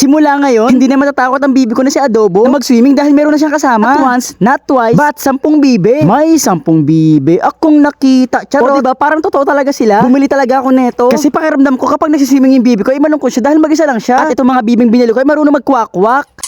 Simula ngayon, hindi na matatakot ang bibi ko na si Adobo na mag-swimming dahil meron na siyang kasama. Not once, not twice, but sampung bibe. May sampung bibe. Akong nakita. Charot. O diba, parang totoo talaga sila. Bumili talaga ako neto. Kasi pakiramdam ko kapag nagsiswimming yung bibi ko, ay malungkot siya dahil mag-isa lang siya. At itong mga bibing binili ko ay marunong magkwak-kwak.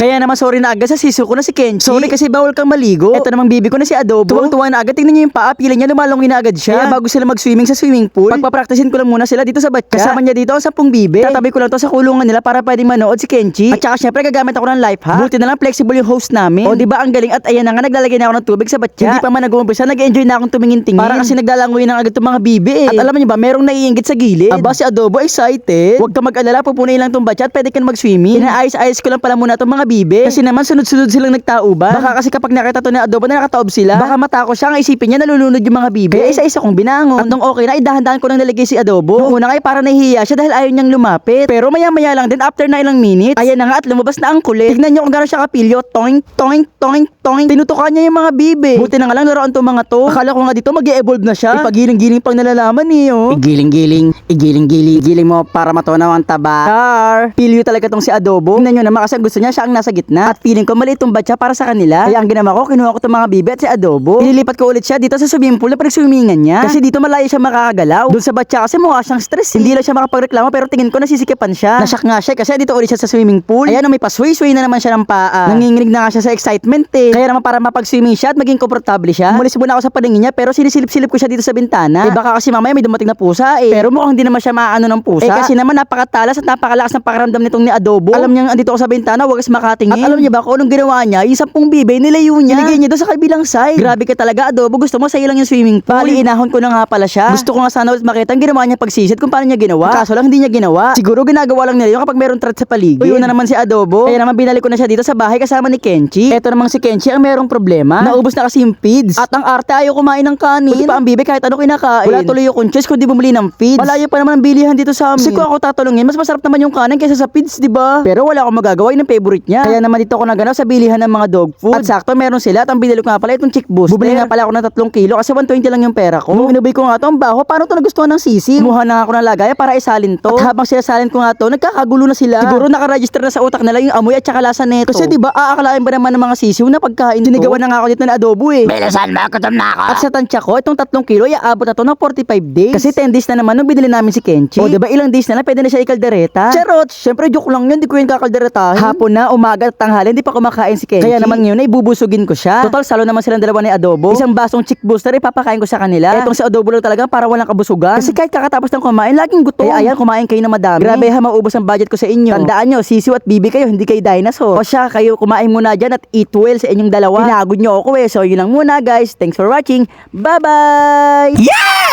Kaya naman sorry na agad sa siso ko na si Kenchi. Sorry kasi bawal kang maligo. Ito namang bibi ko na si Adobo. Tuwang-tuwa na agad. Tingnan niyo yung paa. Pila niya lumalong na agad siya. Kaya bago sila mag-swimming sa swimming pool, pagpapraktisin ko lang muna sila dito sa batya. Kasama niya dito ang sampung bibi. Tatabi ko lang to sa kulungan nila para pwedeng manood si Kenchi. At saka syempre gagamit ako ng life hack. Buti na lang flexible yung host namin. O di ba ang galing at ayan na nga naglalagay na ako ng tubig sa batya. Hindi pa man nag-uumpisa, nag-enjoy na akong tumingin-tingin. Para kasi naglalangoy na agad itong mga bibi eh. At alam niyo ba, merong naiinggit sa gilid. Aba si Adobo excited. Huwag ka mag-alala, pupunin lang tong batya at pwede ka na mag-swimming. Inaayos-ayos ko lang pala muna itong mga bibi. Kasi naman sunod-sunod silang nagtauban. Baka kasi kapag nakita to ni Adobo na nakataob sila, baka matako siya ang isipin niya nalulunod yung mga bibi. Kaya isa-isa kong binangon. At nung okay na, idahan-dahan ko nang nalagay si Adobo. Nung una nga ay para nahihiya siya dahil ayaw niyang lumapit. Pero maya-maya lang din after na ilang minutes, ayan na nga at lumabas na ang kulit. Tignan niyo kung gano'n siya kapilyo. Toing, toing, toing, toing. Tinutukan niya yung mga bibi. Buti na nga lang naroon tong mga to. Akala ko nga dito mag evolve na siya. Ipagiling-giling pang nalalaman niyo. Igiling-giling, igiling-giling. Giling mo para matunaw ang taba. Char! Pilyo talaga tong si Adobo. Tingnan niyo naman kasi ang gusto niya siya ang nasa gitna. At feeling ko maliit tong batya para sa kanila. Kaya ang ginawa ko, kinuha ko tong mga bibi at si Adobo. Inilipat ko ulit siya dito sa swimming pool na pinag-swimmingan niya. Kasi dito malayo siya makakagalaw. Doon sa batya kasi mukha siyang stress. Hindi lang siya makapagreklamo pero tingin ko nasisikipan siya. Nasyak nga siya kasi dito ulit siya sa swimming pool. Ayan, may pasway-sway na naman siya ng paa. Nanginginig na nga siya sa excitement eh. Kaya naman para mapag-swimming siya at maging komportable siya. Umalis muna ako sa paningin niya pero sinisilip-silip ko siya dito sa bintana. Eh baka kasi mamaya may dumating na pusa eh. Pero mukhang hindi naman siya maano ng pusa. Eh kasi naman napakatalas at napakalakas ng pakiramdam nitong ni Adobo. Alam niya andito ako sa bintana, huwag kasi makatingin. At alam niya ba kung anong ginawa niya? Yung sampung bibe, nilayo niya. Niligay niya doon sa kabilang side. Grabe ka talaga, Adobo. Gusto mo sa'yo lang yung swimming pool. Bali, inahon ko na nga pala siya. Gusto ko nga sana ulit makita ang ginawa niya pagsisid kung paano niya ginawa. Kaso lang hindi niya ginawa. Siguro ginagawa lang nila yun kapag meron threat sa paligid. Uy, na naman si Adobo. Kaya naman binalik ko na siya dito sa bahay kasama ni Kenchi. Eto namang si Kenchi ang merong problema. Naubos na kasi yung feeds. At ang arte ayaw kumain ng kanin. Buti pa ang bibi kahit ano kinakain. Wala tuloy yung choice kundi bumili ng feeds. Malayo pa naman ang bilihan dito sa amin. Kasi kung ako tatulungin, mas masarap naman yung kanin kaysa sa feeds, di ba? Pero wala akong magagawa, yun ang favorite niya. Kaya naman dito ako naganap sa bilihan ng mga dog food. At sakto meron sila at ang binili ko nga pala itong chick booster. Bumili nga pala ako ng 3 kilo kasi 120 lang yung pera ko. Nung inubay ko nga to, ang baho, paano to nagustuhan ng sisi? Kumuha na nga ako ng lagaya para isalin to. At habang sila salin ko nga to, nagkakagulo na sila. Siguro nakaregister na sa utak nila yung amoy at saka lasa neto. Kasi di ba aakalain ba naman ng mga sisiw na pagkain to? Sinigawan na nga ako dito na adobo eh. Bilisan mo, gutom na ako. At sa tansya ko, itong 3 kilo, iaabot na to ng 45 days. Kasi 10 days na naman nung binili namin si Kenchi. O, diba ilang days na lang, pwede na siya ikaldereta. Charot! Syempre, joke lang yun, di ko yun kakalderetahin. Hapon na, umaga at tanghali, hindi pa kumakain si Kenchi. Kaya naman ngayon, ay bubusugin ko siya. Total, salo naman silang dalawa ni Adobo. Isang basong chick booster, ipapakain ko sa kanila. Etong si Adobo lang talaga para walang kabusugan. Kasi kahit kakatapos ng kumain, laging gutom. Eh, ayan, kumain kayo na madami. Grabe ha, maubos ang budget ko sa inyo. Tandaan nyo, sisiw at bibi kayo, hindi kayo dinosaur. O siya, kayo kumain muna dyan at eat well sa inyong dalawa. Pinagod nyo ako eh. So, yun lang muna guys. Thanks for watching. Bye-bye! Yeah!